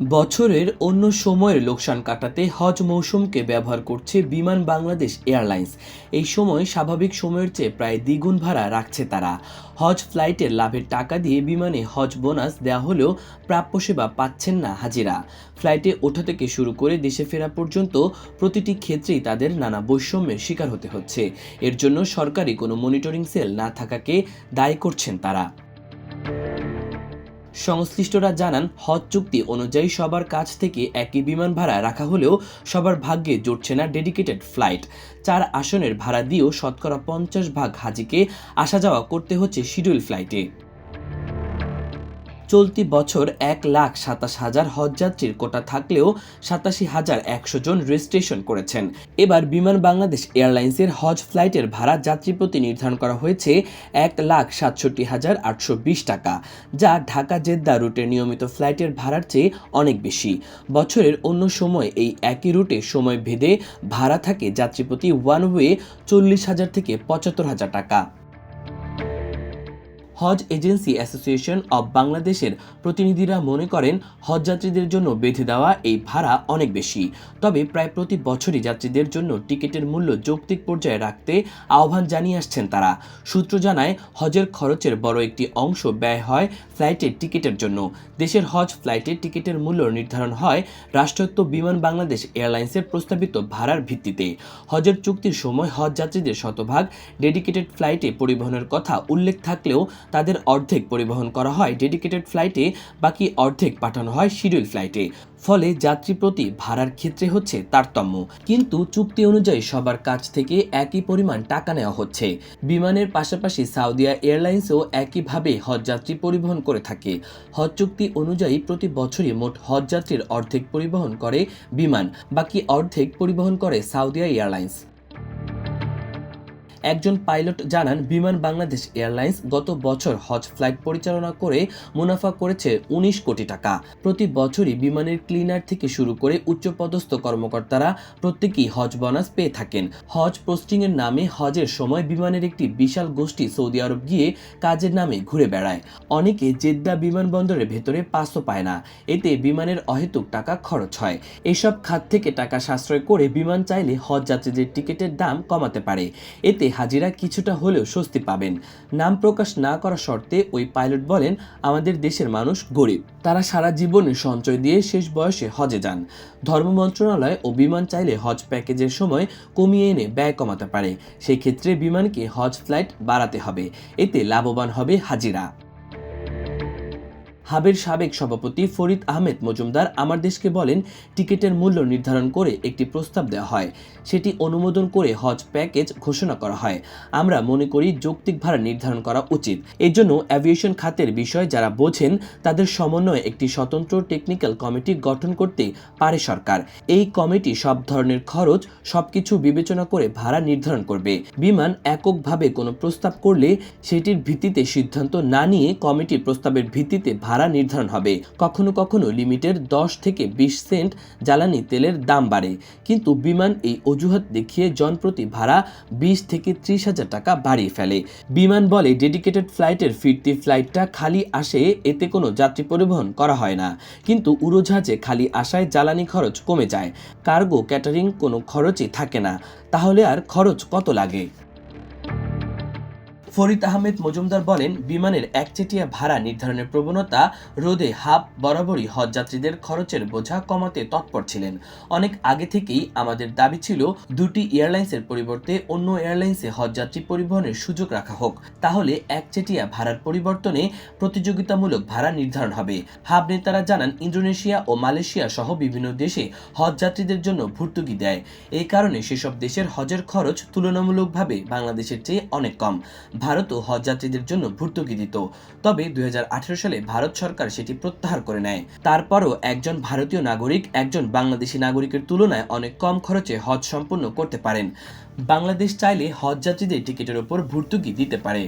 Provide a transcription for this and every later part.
বছরের অন্য সময়ের লোকসান কাটাতে হজ মৌসুমকে ব্যবহার করছে বিমান বাংলাদেশ এয়ারলাইন্স। এই সময় স্বাভাবিক সময়ের চেয়ে প্রায় দ্বিগুণ ভাড়া রাখছে তারা। হজ ফ্লাইটের লাভের টাকা দিয়ে বিমানে হজ বোনাস দেওয়া হলেও প্রাপ্য সেবা পাচ্ছেন না হাজিরা। ফ্লাইটে ওঠা থেকে শুরু করে দেশে ফেরা পর্যন্ত প্রতিটি ক্ষেত্রেই তাদের নানা বৈষম্যের শিকার হতে হচ্ছে। এর জন্য সরকারি কোনো মনিটরিং সেল না থাকাকে দায়ী করছেন তারা। সংশ্লিষ্টরা জানান, হজ চুক্তি অনুযায়ী সবার কাছ থেকে একই বিমান ভাড়া রাখা হলেও সবার ভাগ্যে জুটছে না ডেডিকেটেড ফ্লাইট। চার আসনের ভাড়া দিয়েও শতকরা পঞ্চাশ ভাগ হাজিকে আসা যাওয়া করতে হচ্ছে শিডিউল ফ্লাইটে। চলতি বছর এক লাখ সাতাশ হাজার হজযাত্রীর কোটা থাকলেও সাতাশি হাজার একশো জন রেজিস্ট্রেশন করেছেন। এবার বিমান বাংলাদেশ এয়ারলাইন্সের হজ ফ্লাইটের ভাড়া যাত্রীপ্রতি নির্ধারণ করা হয়েছে এক লাখ সাতষট্টি হাজার আটশো বিশ টাকা, যা ঢাকা জেদ্দা রুটের নিয়মিত ফ্লাইটের ভাড়ার চেয়ে অনেক বেশি। বছরের অন্য সময় এই একই রুটে সময় ভেদে ভাড়া থাকে যাত্রীপ্রতি ওয়ান ওয়ে চল্লিশ হাজার থেকে পঁচাত্তর হাজার টাকা। হজ এজেন্সি অ্যাসোসিয়েশন অব বাংলাদেশের প্রতিনিধিরা মনে করেন হজযাত্রীদের জন্য বেঁধে দেওয়া এই ভাড়া অনেক বেশি। তবে প্রায় প্রতি বছরই যাত্রীদের জন্য টিকিটের মূল্য যৌক্তিক পর্যায়ে রাখতে আহ্বান জানিয়ে আসছেন তারা। সূত্র জানায়, হজের খরচের বড় একটি অংশ ব্যয় হয় ফ্লাইটের টিকিটের জন্য। দেশের হজ ফ্লাইটের টিকিটের মূল্য নির্ধারণ হয় রাষ্ট্রায়ত্ত বিমান বাংলাদেশ এয়ারলাইন্সের প্রস্তাবিত ভাড়ার ভিত্তিতে। হজের চুক্তির সময় হজ যাত্রীদের শতভাগ ডেডিকেটেড ফ্লাইটে পরিবহনের কথা উল্লেখ থাকলেও তাদের অর্ধেক পরিবহন করা হয় ডেডিকেটেড ফ্লাইটে বাকি অর্ধেক পাঠানো হয় শিডিউল ফ্লাইটে ফলে যাত্রী প্রতি ভাড়ার ক্ষেত্রে হচ্ছে তারতম্য। কিন্তু চুক্তি অনুযায়ী সবার কাছ থেকে একই পরিমাণ টাকা নেওয়া হচ্ছে। বিমানের পাশাপাশি সাউদিয়া এয়ারলাইন্সও একইভাবে হজযাত্রী পরিবহন করে থাকে। হজ চুক্তি অনুযায়ী প্রতি বছরই মোট হজযাত্রীর অর্ধেক পরিবহন করে বিমান, বাকি অর্ধেক পরিবহন করে সাউদিয়া এয়ারলাইন্স। একজন পাইলট জানান, বিমান বাংলাদেশ এয়ারলাইন্স গত বছর হজ ফ্লাইট পরিচালনা করে মুনাফা করেছে উনিশ কোটি টাকা। প্রতি বছরই বিমানের ক্লিনার থেকে শুরু করে উচ্চপদস্থ কর্মকর্তারা প্রত্যেকেই হজ বোনাস পেয়ে থাকেন। হজ পোস্টিংয়ের নামে হজের সময় বিমানের একটি বিশাল গোষ্ঠী সৌদি আরব গিয়ে কাজের নামে ঘুরে বেড়ায়। অনেকে জেদ্দা বিমানবন্দরের ভেতরে পাসও পায় না। এতে বিমানের অহেতুক টাকা খরচ হয়। এসব খাত থেকে টাকা সাশ্রয় করে বিমান চাইলে হজ যাত্রীদের টিকিটের দাম কমাতে পারে। এতে হাজিরা কিছুটা হলেও স্বস্তি পাবেন। নাম প্রকাশ না করা শর্তে ওই পাইলট বলেন, আমাদের দেশের মানুষ গরিব। তারা সারা জীবনে সঞ্চয় দিয়ে শেষ বয়সে হজে যান। ধর্ম মন্ত্রণালয় ও বিমান চাইলে হজ প্যাকেজের সময় কমিয়ে এনে ব্যয় কমাতে পারে। সেক্ষেত্রে বিমানকে হজ ফ্লাইট বাড়াতে হবে। এতে লাভবান হবে হাজিরা। হাবের সাবেক সভাপতি ফরিদ আহমেদ মজুমদার আমার দেশকে বলেন, টিকিটের মূল্য নির্ধারণ করে একটি প্রস্তাব দেওয়া হয়। সেটি অনুমোদন করে হজ প্যাকেজ ঘোষণা করা হয়। আমরা মনে করি যৌক্তিক ভাড়া নির্ধারণ করা উচিত। এর জন্য অ্যাভিয়েশন খাতের বিষয় যারা বোঝেন, তাদের সমন্বয়ে একটি স্বতন্ত্র টেকনিক্যাল কমিটি গঠন করতে পারে সরকার। এই কমিটি সব ধরনের খরচ, সবকিছু বিবেচনা করে ভাড়া নির্ধারণ করবে। বিমান এককভাবে কোনো প্রস্তাব করলে সেটির ভিত্তিতে সিদ্ধান্ত না নিয়ে কমিটির প্রস্তাবের ভিত্তিতে ভাড়া নির্ধারণ হবে। কখনো কখনো লিমিটের দশ থেকে বিশ সেন্ট জ্বালানি তেলের দাম বাড়ে। কিন্তু বিমান এই অজুহাত দেখিয়ে জনপ্রতি ভাড়া বিশ থেকে ত্রিশ হাজার টাকা বাড়িয়ে ফেলে। বিমান বলে ডেডিকেটেড ফ্লাইটের ফিরতি ফ্লাইটটা খালি আসে, এতে কোনো যাত্রী পরিবহন করা হয় না। কিন্তু উড়োজাহাজে খালি আসায় জ্বালানি খরচ কমে যায়। কার্গো ক্যাটারিং কোনো খরচই থাকে না। তাহলে আর খরচ কত লাগে? ফরিদ আহমেদ মজুমদার বলেন, বিমানের একচেটিয়া ভাড়া নির্ধারণের প্রবণতা রোদে হাব বরাবরই হজযাত্রীদের খরচের বোঝা কমাতে তৎপর ছিলেন। অনেক আগে থেকেই আমাদের দাবি ছিল, দুটি এয়ারলাইন্সের পরিবর্তে অন্য এয়ারলাইন্সে হজযাত্রী পরিবহনের সুযোগ রাখা হোক। তাহলে একচেটিয়া ভাড়ার পরিবর্তনে প্রতিযোগিতামূলক ভাড়া নির্ধারণ হবে। হাব নেতারা জানান, ইন্দোনেশিয়া ও মালয়েশিয়া সহ বিভিন্ন দেশে হজযাত্রীদের জন্য ভর্তুকি দেয়। এই কারণে সেসব দেশের হজের খরচ তুলনামূলকভাবে বাংলাদেশের চেয়ে অনেক কম। ভারতও হজযাত্রীদের জন্য ভর্তুকি দিত। তবে দুই হাজার আঠারো সালে ভারত সরকার সেটি প্রত্যাহার করে নেয়। তারপরও একজন ভারতীয় নাগরিক একজন বাংলাদেশি নাগরিকের তুলনায় অনেক কম খরচে হজ সম্পন্ন করতে পারেন। বাংলাদেশ চাইলে হজযাত্রীদের টিকিটের ওপর ভর্তুকি দিতে পারে।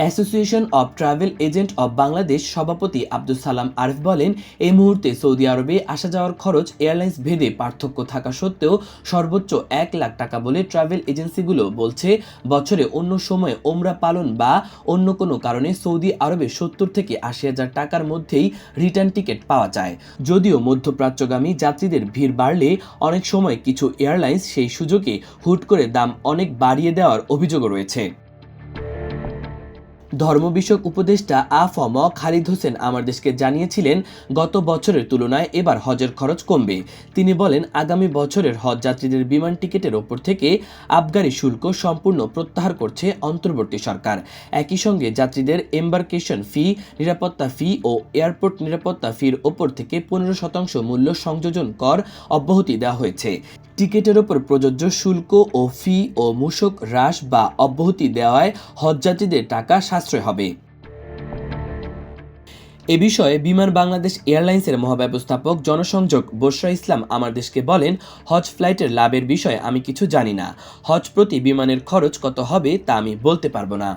Association of travel agent of Bangladesh সভাপতি আব্দুল সালাম আরিফ বলেন, এই মুহূর্তে সৌদি আরবে আসা যাওয়ার খরচ এয়ারলাইন্স ভেদে পার্থক্য থাকা সত্ত্বেও সর্বোচ্চ এক লাখ টাকা বলে ট্রাভেল এজেন্সিগুলো বলছে, বছরে অন্য সময়ে ওমরা পালন বা অন্য কোনো কারণে সৌদি আরবে সত্তর থেকে আশি হাজার টাকার মধ্যেই রিটার্ন টিকিট পাওয়া যায়। যদিও মধ্যপ্রাচ্যগামী যাত্রীদের ভিড় বাড়লে অনেক সময় কিছু এয়ারলাইন্স সেই সুযোগে হুট করে দাম অনেক বাড়িয়ে দেওয়ার অভিযোগও রয়েছে। ধর্ম বিষয়ক উপদেষ্টা আ ফম খালিদ হোসেন আমার দেশকে জানিয়েছিলেন, গত বছরের তুলনায় এবার হজের খরচ কমবে। তিনি বলেন, আগামী বছরের হজ যাত্রীদের বিমান টিকিটের ওপর থেকে আবগারি শুল্ক সম্পূর্ণ প্রত্যাহার করছে অন্তর্বর্তী সরকার। একই সঙ্গে যাত্রীদের এম্বার্কেশন ফি নিরাপত্তা ফি ও এয়ারপোর্ট নিরাপত্তা ফির ওপর থেকে পনেরো শতাংশ মূল্য সংযোজন কর অব্যাহতি দেওয়া হয়েছে। টিকিটের ওপর প্রযোজ্য শুল্ক ও ফি ও মূসক হ্রাস বা অব্যাহতি দেওয়ায় হজযাত্রীদের টাকা সাশ্রয় হবে। এ বিষয়ে বিমান বাংলাদেশ এয়ারলাইন্সের মহাব্যবস্থাপক জনসংযোগ বসরা ইসলাম আমার দেশকে বলেন, হজ ফ্লাইটের লাভের বিষয়ে আমি কিছু জানি না। হজ প্রতি বিমানের খরচ কত হবে তা আমি বলতে পারব না।